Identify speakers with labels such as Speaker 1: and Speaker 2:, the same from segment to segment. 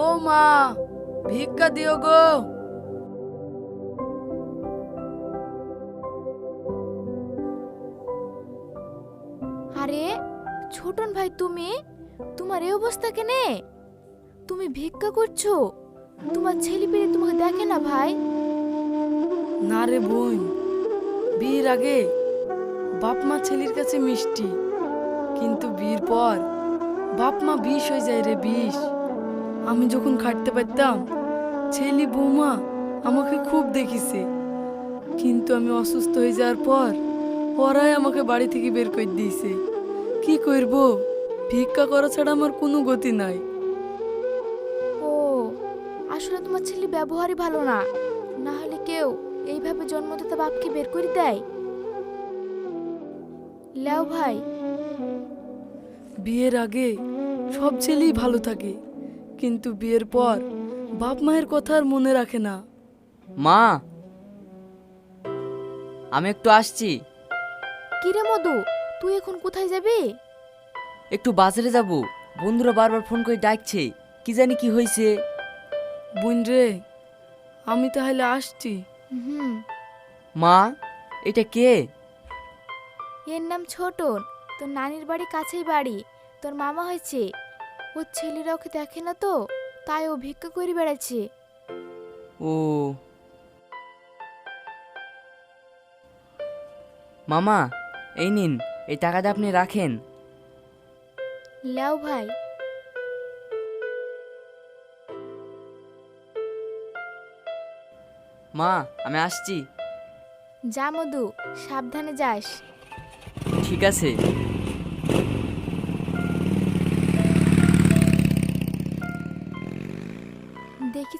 Speaker 1: ও মা ভিক্ষা দিও গো।
Speaker 2: আরে ছোটন ভাই তুমি? তোমার এই অবস্থা কেনে? তুমি ভিক্ষা করছ? তোমার ছেলে পেলে তোমাকে দেখে না ভাই?
Speaker 1: না রে বোন বিয়ের আগে বাপ মা ছেলের কাছে মিষ্টি কিন্তু বিয়ের পর বাপ মা বিষ হয়ে যায় রে বিষ। আমি যখন খাটতে পারতাম ছেলে বৌমা আমাকে খুব দেখিছে। কিন্তু আমি অসুস্থ হয়ে যাওয়ার পর ওরাই আমাকে বাড়ি থেকে বের করে দিয়েছে। কি করব? ভিক্ষা করা ছাড়া আমার কোনো গতি নাই।
Speaker 2: ও আসলে তোমার ছেলে ব্যবহারই ভালো না। না হলে কেউ এইভাবে জন্মদাতা বাপকে বের করে দেয়? লেও ভাই।
Speaker 1: বিয়ের আগে সব ছেলেই ভালো থাকে। কিন্তু বিয়ের পর বাপ মায়ের কথা আর মনে রাখে না।
Speaker 3: মা আমি একটু আসছি।
Speaker 2: কিরে মধু তুই এখন কোথায় যাবি?
Speaker 3: একটু বাজারে যাব। বন্ধুরা বারবার ফোন করে ডাকছে কি জানি কি হয়েছে।
Speaker 1: বোন রে আমি তাহলে আসছি।
Speaker 2: হুম।
Speaker 3: মা এটা কে?
Speaker 2: এর নাম ছোটন তোর নানির বাড়ি কাছেই বাড়ি তোর মামা হয়েছে। ওর ছেলেরা ওকে দেখে না তো তাই ও ভিক্ষা করে বেড়াচ্ছে।
Speaker 3: ও। মামা এই নিন এই টাকাটা আপনি রাখেন।
Speaker 2: লেও ভাই।
Speaker 3: মা আমি আসছি।
Speaker 2: যা মধু সাবধানে যাস।
Speaker 3: ঠিক আছে।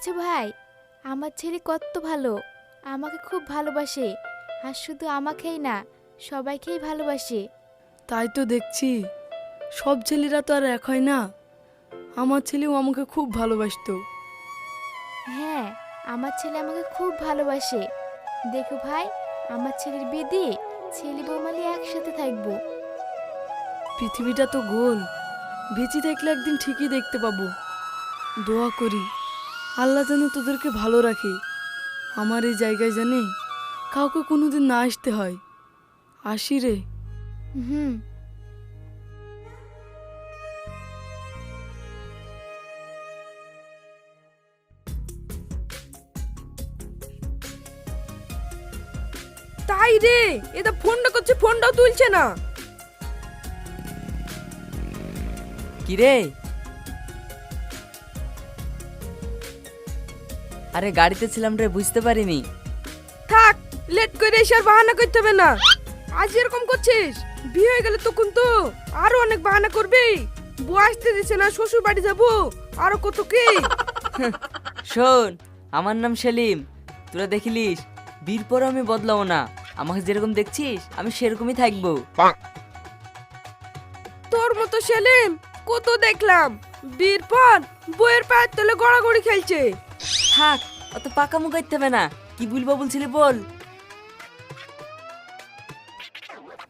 Speaker 2: দেখিছো ভাই আমার ছেলে কত ভালো। আমাকে খুব ভালোবাসে। আর শুধু আমাকেই না সবাইকেই ভালোবাসে।
Speaker 1: তাই তো দেখছি। সব ছেলেরা তো আর এক হয় না। আমার ছেলেও আমাকে খুব ভালোবাসতো।
Speaker 2: হ্যাঁ আমার ছেলে আমাকে খুব ভালোবাসে। দেখো ভাই আমার ছেলের বিয়ে দিয়ে ছেলে বৌমালি একসাথে থাকব।
Speaker 1: পৃথিবীটা তো গোল। বেঁচে থাকলে একদিন ঠিকই দেখতে পাবো। দোয়া করি। আল্লাহ যেন তোদেরকে ভালো রাখে। আমার এই জায়গায় জানে কাউকে কোনোদিন না আসতে হয়। আসি রে।
Speaker 2: হুম।
Speaker 4: তাই রে এটা ফোনটা করছে ফোনটাও তুলছে না।
Speaker 3: কি রে আরে গাড়িতে ছিলাম রে বুঝতে পারিনি।
Speaker 4: থাক লেট করে এসে আর বাহানা করতে হবে না। আজ এরকম করছিস? বিয়ে হয়ে গেলে তখন তো আরও অনেক বাহানা করবি। বউ আসতে দিছে না শ্বশুর বাড়ি যাব। আরও কত কি?
Speaker 3: শোন আমার নাম সেলিম। তোরা দেখিলিস বীর পরও আমি বদলাবো না। আমাকে যেরকম দেখছিস আমি সেরকমই থাকব।
Speaker 4: তোর মতো সেলিম কত দেখলাম। বিয়ের পর বইয়ের পায়ের তলে গড়াগড়ি খেলছে।
Speaker 3: থাক অত পাকা মুখ করতে হবে না। কি বলব বলছিলি বল।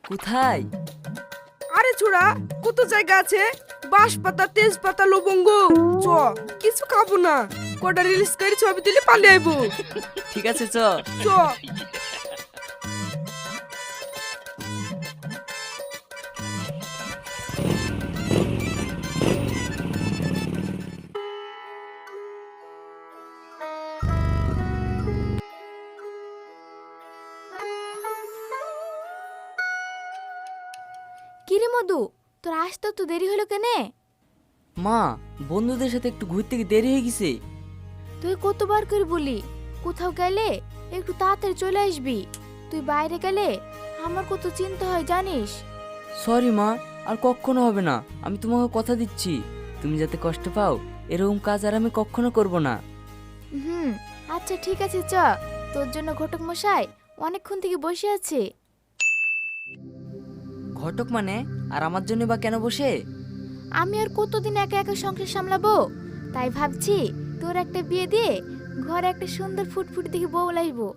Speaker 3: কোথায়?
Speaker 4: আরে ছোড়া কত জায়গা আছে? বাঁশ পাতা তেজপাতা লবঙ্গ। চ কিছু খাব না। কটা রিলিজ করে ছবি তুলে পালিয়ে আইবো।
Speaker 3: ঠিক আছে চ।
Speaker 4: চ।
Speaker 2: মধু? তোর আসতে তো দেরি হলো কেনে?
Speaker 3: মা বন্ধুদের সাথে একটু ঘুরতে গিয়ে দেরি হয়ে গেছে।
Speaker 2: তুই কতবার করে বলি কোথাও গেলে একটু তাড়াতাড়ি চলে আসবি। তুই বাইরে গেলে আমার কত চিন্তা হয় জানিস?
Speaker 3: সরি মা আর কখনো হবে না। আমি তোমাকে কথা দিচ্ছি। তুমি যাতে কষ্ট পাও এরকম কাজ আর আমি কখনো করব না।
Speaker 2: হুম আচ্ছা ঠিক আছে চ। তোর জন্য ঘটক মশাই অনেকক্ষণ থেকে বসে আছে।
Speaker 3: ঘটক মানে? আর আমার জন্য বা কেন বসে?
Speaker 2: আমি আর কতদিন একা একা সংসার সামলাবো? তাই ভাবছি তোর একটা বিয়ে দিয়ে ঘরে একটা সুন্দর ফুটফুট দেখে বউ লাইবো।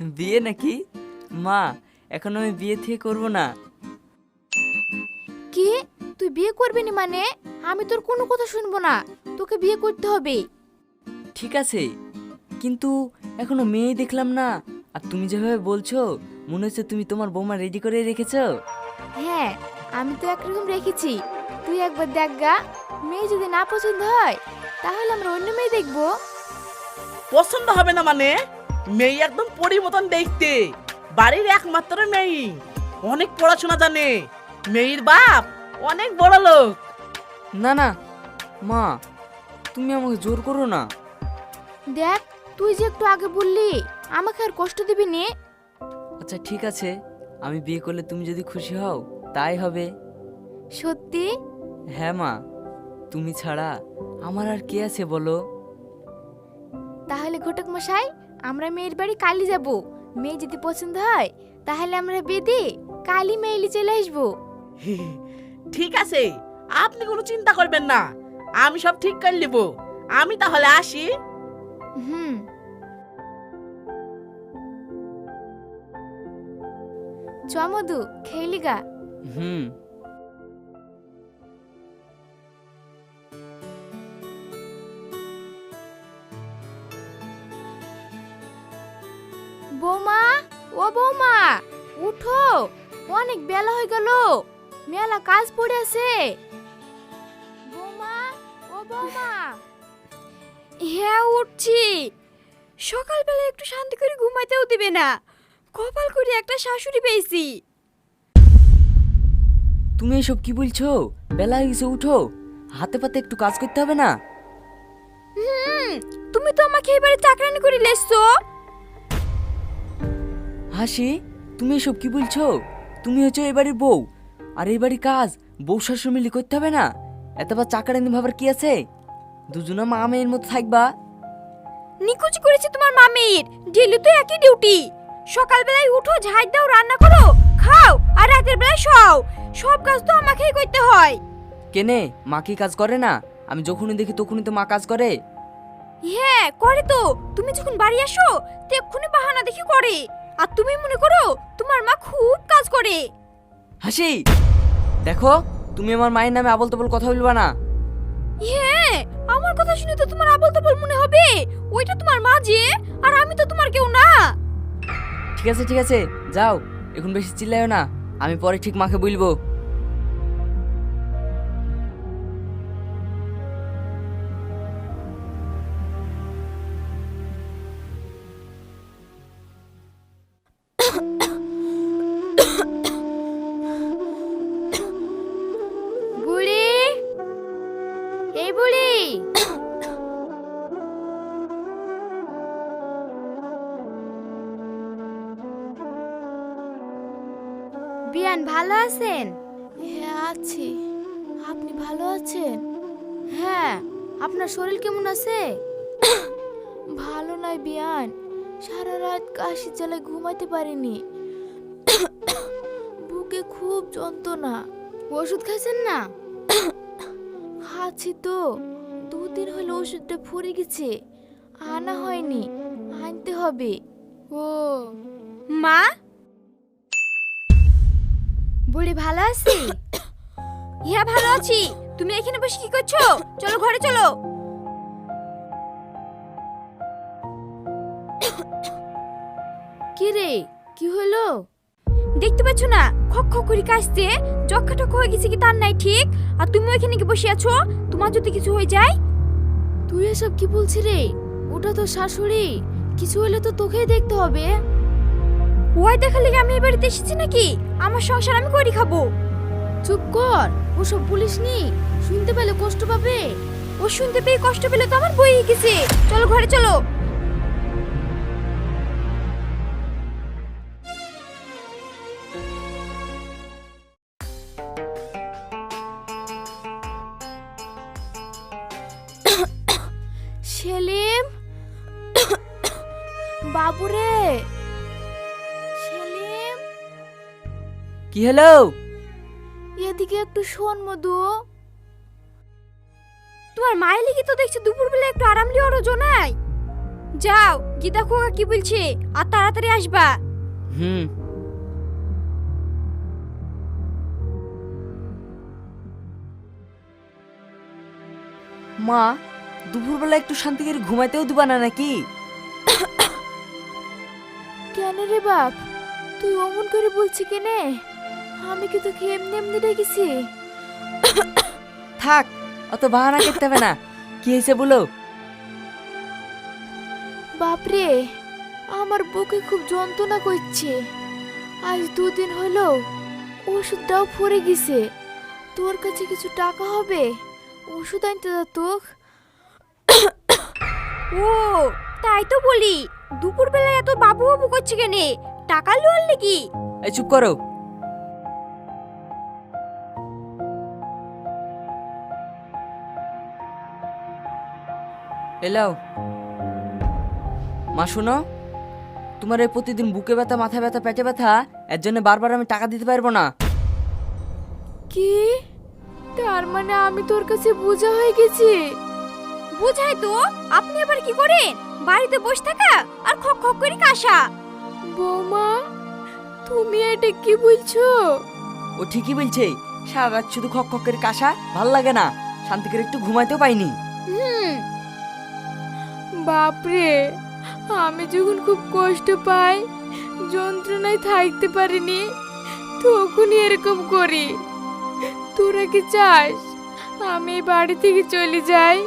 Speaker 3: বিয়ে নাকি? মা এখন আমি বিয়ে থেকে করব না।
Speaker 2: কি? তুই বিয়ে করবি না মানে? আমি তোর কোনো কথা শুনব না। তোকে বিয়ে করতে হবে।
Speaker 3: ঠিক আছে। কিন্তু এখনও মেয়ে দেখলাম না। আর তুমি যেভাবে বলছো মনে হচ্ছে তুমি তোমার বৌমা রেডি করে রেখেছো।
Speaker 2: হ্যাঁ আমি তো একরকম রেখেছি। তুই একবার দেখ গা মেয়ে যদি না পছন্দ হয় তাহলে আমরা অন্য মেয়ে দেখব।
Speaker 5: পছন্দ হবে না মানে? মেয়ে একদম পরি মতন দেখতে। বাড়ির একমাত্র মেয়ে। অনেক পড়াশোনা জানে। মেয়ের বাপ অনেক বড় লোক।
Speaker 3: না না মা তুমি আমাকে জোর করো না।
Speaker 2: দেখ তুই যে একটু আগে বললি আমাকে আর কষ্ট দিবি নে।
Speaker 3: আচ্ছা ঠিক আছে। আমি বিয়ে করলে তুমি যদি খুশি হও তাই হবে।
Speaker 2: সত্যি?
Speaker 3: হ্যাঁ মা তুমি ছাড়া আমার আর কে আছে বলো?
Speaker 2: তাহলে ঘটক মশাই আমরা মেয়ের বাড়ি কালি যাব। মেয়ে যদি পছন্দ হয় তাহলে আমরা বেদে কালি মেইলি চলে আসব।
Speaker 5: ঠিক আছে আপনি কোনো চিন্তা করবেন না। আমি সব ঠিক করে নেব। আমি তাহলে আসি।
Speaker 2: হুম। চমদু খেলি গা
Speaker 3: হুম।
Speaker 2: বৌমা ও বৌমা উঠো। অনেক বেলা হয়ে গেল মেলা কাজ পড়ে আছে। বৌমা ও বৌমা। হ্যাঁ উঠছি। সকালবেলা একটু শান্তি করে ঘুমাইতেও দিবে না। কপাল করে একটা শাশুড়ি পেয়েছি।
Speaker 3: তুমি এসব কি বলছো? বেলা হয়ে গেছে উঠো। হাতে পাতে একটু কাজ করতে হবে না?
Speaker 2: হুম তুমি তো আমাকে এবারে চাকরানি করে লেসছো
Speaker 3: হাসি তুমি এসব কি বলছো? তুমি হচ্ছে এ বাড়ির বউ। আর এই বাড়ির কাজ বউ শাশুড়ি মিলে করতে হবে না? এতবার চাকরানি ভাবার কি আছে? দুজনা মা মেয়ের মতো থাকবা।
Speaker 2: নিকুচি করেছে তোমার মামির। ডেলি তো একই ডিউটি সকালবেলায় উঠো ঝাড় দাও রান্না করো খাও আর রাতের বেলায় শোও সব কাজ তো আমাকেই করতে হয়।
Speaker 3: কেনে মা কি কাজ করে না? আমি যখনই দেখি তখনই তো মা কাজ করে।
Speaker 2: হ্যাঁ করে তো। তুমি যখন বাড়ি আসো তো এক্ষুনি বাহানা দেখি করে। আর তুমি মনে করো তোমার মা খুব কাজ করে।
Speaker 3: হাসি দেখো তুমি আমার মায়ের নামে আবল তাবল কথা বলবা না।
Speaker 2: হ্যাঁ আমার কথা শুনে তো তোমার আবল তাবল মনে হবে। ওইটা তোমার মা যে আর
Speaker 3: ঠিক আছে ঠিক আছে যাও। এখন বেশি চিল্লাইও না আমি পরে ঠিক মাকে বলব।
Speaker 2: বিয়ান ভালো আছেন? হ্যাঁ আছি। আপনি ভালো আছেন? হ্যাঁ আপনার শরীর কেমন আছে? ভালো নয় বিয়ান। সারা রাত কাশি জ্বালায় ঘুমাতে পারিনি। বুকে খুব যন্ত্রণা। ওষুধ খাচ্ছেন না? খাচ্ছি তো। দুদিন হলো ওষুধটা ফুরে গেছে। আনা হয়নি। আনতে হবে। ও মা? বুড়ি ভালো আছি? হ্যাঁ ভালো আছি। তুমি এখানে বসে কি করছ? চলো ঘরে চলো। কি রে কি হলো? দেখতে পাচ্ছ না, খক খক করে কাশছে। যক্ষা টক হয়ে গেছে কি তার নাই ঠিক? আর তুমি ওইখানে কি বসে আছো? তোমার যদি কিছু হয়ে যায়? তুই এসব কি বলছিস রে ওটা তো শাশুড়ি। কিছু হলে তো তোকেই দেখতে হবে। ওই দেখার লেগে আমি এই বাড়িতে এসেছি নাকি? আমার সংসার আমি করি খাব। চুপ কর ওসব পুলিশ নি। শুনতে পেলে কষ্ট পাবে। ও শুনতে পেয়ে কষ্ট পেলে তো আমার বই গেছে। চলো ঘরে চলো।
Speaker 3: কি হলো?
Speaker 2: এদিকে একটু শোন মধু। তোমার মায়ের লিখে তো দেখছি দুপুরবেলা একটু আরাম লিওর নাই। যাও গীতা খোকা কি বলছে? আর তাড়াতাড়ি আসবা।
Speaker 3: হুম। মা দুপুরবেলা একটু শান্তি করে ঘুমাইতেও দিবা না নাকি?
Speaker 2: কেন রে বাপ? তুই অমন করে বলছি কেনে? আমি কি তোকে এমনি এমনি ডেকেছি
Speaker 3: থাক অত বাহানা করতে হবে না। কি হয়েছে বলো?
Speaker 2: বাপরে আমার বুকে খুব যন্ত্রণা করছে। আজ দুদিন হলো ওষুধটাও ফুরে গেছে। তোর কাছে কিছু টাকা হবে? ওষুধ আনতে দা তোক। ও তাই তো বলি। দুপুরবেলা এত বাবু বাবু করছে কেনে? টাকা লোয়ার নাকি?
Speaker 3: এই চুপ করো। এলাও। মা শোনো। তোমার এই প্রতিদিন বুকে ব্যথা মাথা ব্যথা পেটে ব্যথা এর জন্য বারবার আমি টাকা দিতে পারব না।
Speaker 2: কি? তার মানে আমি তোর কাছে বোঝা হয়ে গেছি। বুঝাই তো আপনি আবার কি করেন? বাড়িতে বসে থাকা আর খক খক করে কাশা। বৌমা তুমি এটা কি বলছো?
Speaker 3: ও ঠিকই বলছে সারা রাত শুধু খক খক করে কাশা ভালো লাগে না। শান্তি করে একটু ঘুমাইতেও পাইনি।
Speaker 2: হুম বাপরে আমি যখন খুব কষ্ট পাই যন্ত্রণায় থাকতে পারিনি তখনই এরকম করি। তোরা কি চাস আমি বাড়ি থেকে চলে যাই?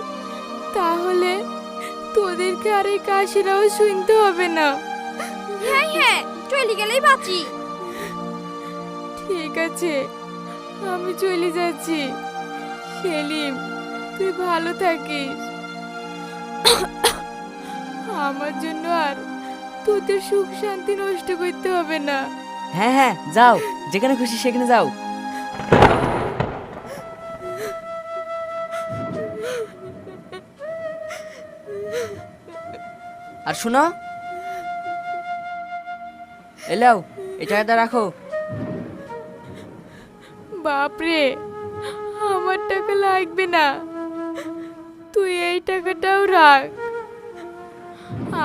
Speaker 2: তাহলে তোদেরকে আর এই কাশিরাও শুনতে হবে না। হ্যাঁ হ্যাঁ চলে গেলেই বাঁচি। ঠিক আছে আমি চলে যাচ্ছি। সেলিম তুই ভালো থাকিস। আমার জন্য আর তোদের সুখ শান্তি নষ্ট করতে হবে না।
Speaker 3: হ্যাঁ হ্যাঁ যাও যেখানে খুশি সেখানে যাও। আর শোনো এলাও এই টাকাটা রাখো।
Speaker 2: বাপরে আমার টাকা লাগবে না। তুই এই টাকাটাও রাখ।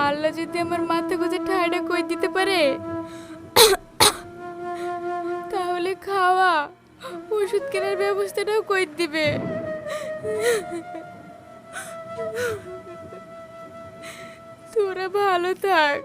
Speaker 2: আল্লাহ যদি আমার মাথা গোজা ঠান্ডা কই দিতে পারে, তাহলে খাওয়া, ওষুধ কেনার ব্যবস্থাটাও কই দিবে। তোরা ভালো থাক।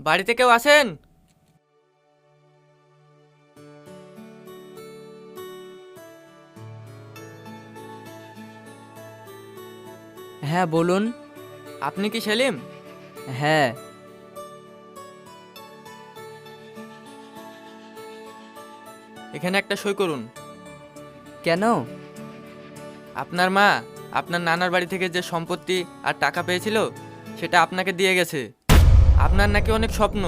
Speaker 6: বাড়িতে কেউ আছেন?
Speaker 3: হ্যাঁ বলুন।
Speaker 6: আপনি কি সেলিম?
Speaker 3: হ্যাঁ।
Speaker 6: এখানে একটা সই করুন।
Speaker 3: কেন?
Speaker 6: আপনার মা আপনার নানার বাড়ি থেকে যে সম্পত্তি আর টাকা পেয়েছিল সেটা আপনাকে দিয়ে গেছে। আপনার নাকি অনেক স্বপ্ন।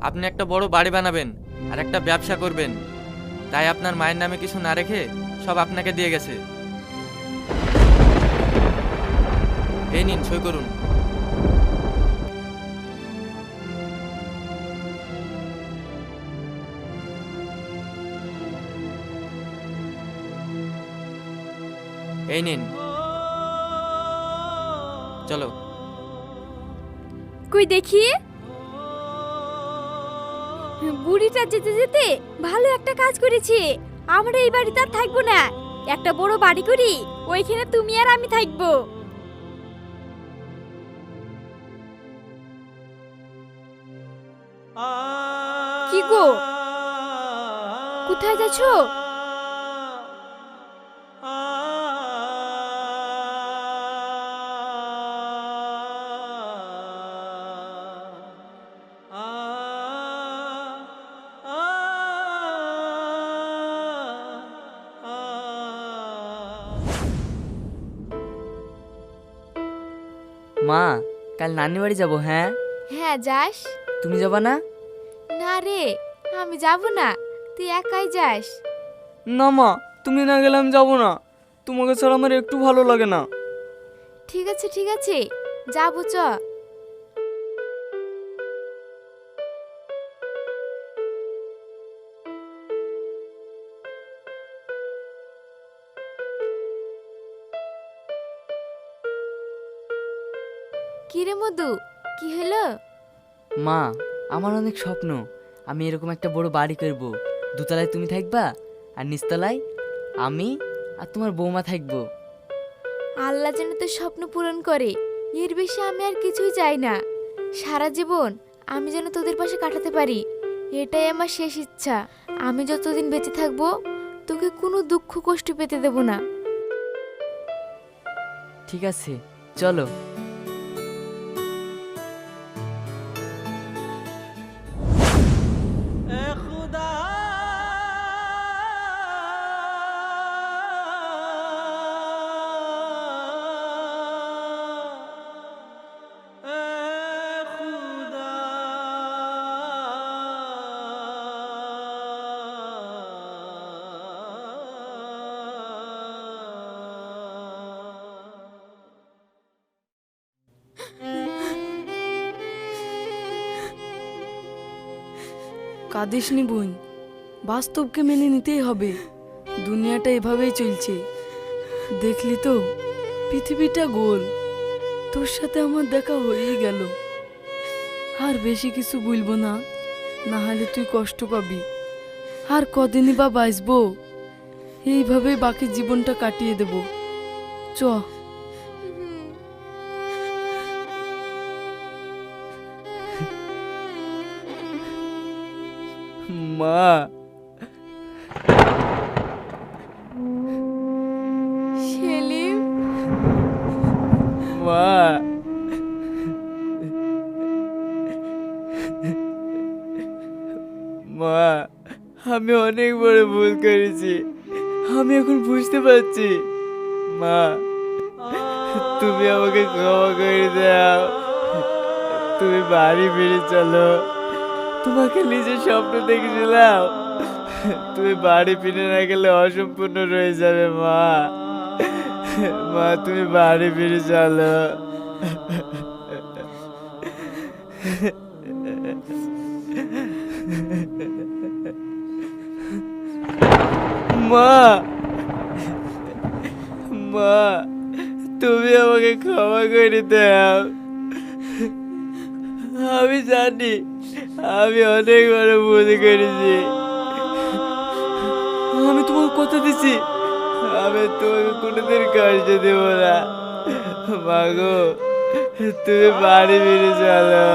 Speaker 6: আপনি একটা বড় বাড়ি বানাবেন আর একটা ব্যবসা করবেন। তাই আপনার মায়ের নামে কিছু না রেখে সব আপনাকে দিয়ে গেছে। এই নিন, সই করুন। এই নিন। চলো।
Speaker 2: কই দেখি? বুড়িটা যেতে যেতে ভালো একটা কাজ করেছে। আমরা এই বাড়িতে আর থাকব না। একটা বড় বাড়ি করি ওইখানে তুমি আর আমি থাকব। কি গো? কোথায় যাচ্ছো?
Speaker 3: কাল নানি বাড়ি যাব হ্যাঁ?
Speaker 2: হ্যাঁ যাস।
Speaker 3: তুমি যাবা না?
Speaker 2: না রে আমি যাব না। তুই একাই যাস।
Speaker 3: না মা তুমি না গেলে আমি যাব না। তোমাকে ছাড়া আমার একটু ভালো লাগে না।
Speaker 2: ঠিক আছে ঠিক আছে। যাব চ। কি রে মধু? কি হলো?
Speaker 3: মা আমার অনেক স্বপ্ন। আমি এরকম একটা বড় বাড়ি করব। দুতলায় তুমি থাকবা আর নিচতলায় আমি আর তোমার বৌমা থাকব।
Speaker 2: আল্লাহ যেন তো স্বপ্ন পূরণ করে। এর বেশি আমি আর কিছুই চাই না। সারা জীবন আমি যেন তোদের পাশে কাটাতে পারি। এটাই আমার শেষ ইচ্ছা। আমি যতদিন বেঁচে থাকব তোকে কোনো দুঃখ কষ্ট পেতে দেব না।
Speaker 3: ঠিক আছে চলো।
Speaker 1: কাঁদিসনি বোন, বাস্তবকে মেনে নিতেই হবে। দুনিয়াটা এভাবেই চলছে। দেখলি তো, পৃথিবীটা গোল। তোর সাথে আমার দেখা হয়েই গেল। আর বেশি কিছু বলব না না হলে তুই কষ্ট পাবি। আর কদিনই বা বাঁচবো, এইভাবেই বাকি জীবনটা কাটিয়ে দেব। চ।
Speaker 3: মা।
Speaker 2: সেলিম?
Speaker 3: মা। মা আমি অনেক বড় ভুল করেছি। আমি এখন বুঝতে পারছি। মা তুমি আমাকে ক্ষমা করে দাও। তুমি বাড়ি ফিরে চলো। তোমাকে নিজের স্বপ্ন দেখেছিলাম। তুমি বাড়ি ফিরে না গেলে অসম্পূর্ণ রয়ে যাবে, মা। মা, তুমি বাড়ি ফিরে চলো। মা মা, তুমি আমাকে ক্ষমা করে দাও। আমি জানি আমি অনেক বড় ভুল করেছি। আমি তোমাকে কথা দিছি আমি তোমাকে কোনোদিন কার্য দেব না। মাগো, তুমি বাড়ি ফিরে চলো।